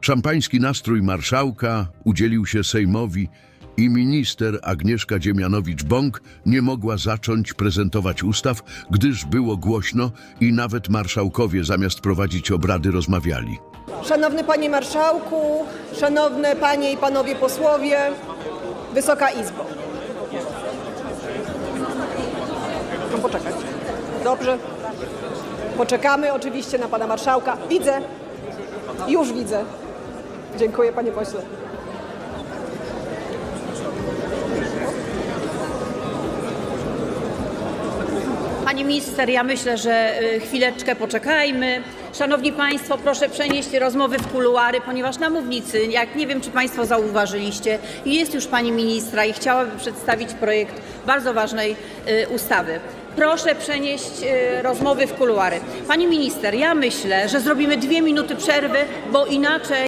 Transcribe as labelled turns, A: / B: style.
A: Szampański nastrój marszałka udzielił się Sejmowi i minister Agnieszka Dziemianowicz-Bąk nie mogła zacząć prezentować ustaw, gdyż było głośno i nawet marszałkowie zamiast prowadzić obrady rozmawiali.
B: Szanowny Panie Marszałku, Szanowne Panie i Panowie Posłowie, Wysoka Izbo. No poczekać. Dobrze. Poczekamy oczywiście na Pana Marszałka. Widzę. Już widzę. Dziękuję Panie Pośle.
C: Pani minister, ja myślę, że y, chwileczkę poczekajmy. Szanowni Państwo, proszę przenieść rozmowy w kuluary, ponieważ na mównicy, jak nie wiem, czy Państwo zauważyliście, jest już Pani ministra i chciałaby przedstawić projekt bardzo ważnej y, ustawy. Proszę przenieść y, rozmowy w kuluary. Pani minister, ja myślę, że zrobimy dwie minuty przerwy, bo inaczej.